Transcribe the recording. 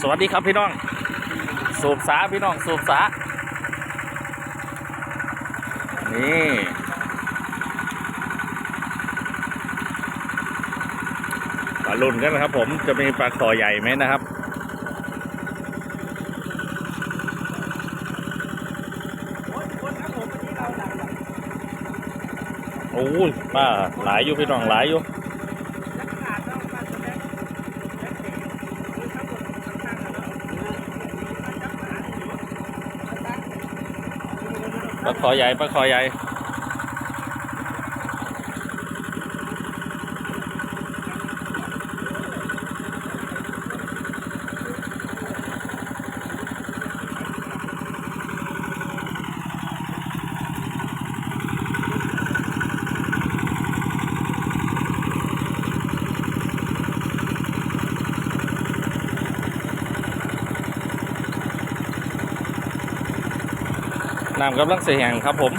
สวัสดีครับพี่น้อง สูบสาพี่น้องสูบสา นี่ปลาลุ่นกันนะครับ ผมจะมีปลาคอใหญ่ไหมนะครับโอ้ยป้าหลายอยู่พี่น้องหลายอยู่ ปลาคอใหญ่ปลาคอใหญ่ น้ำกำลังเสียงครับผม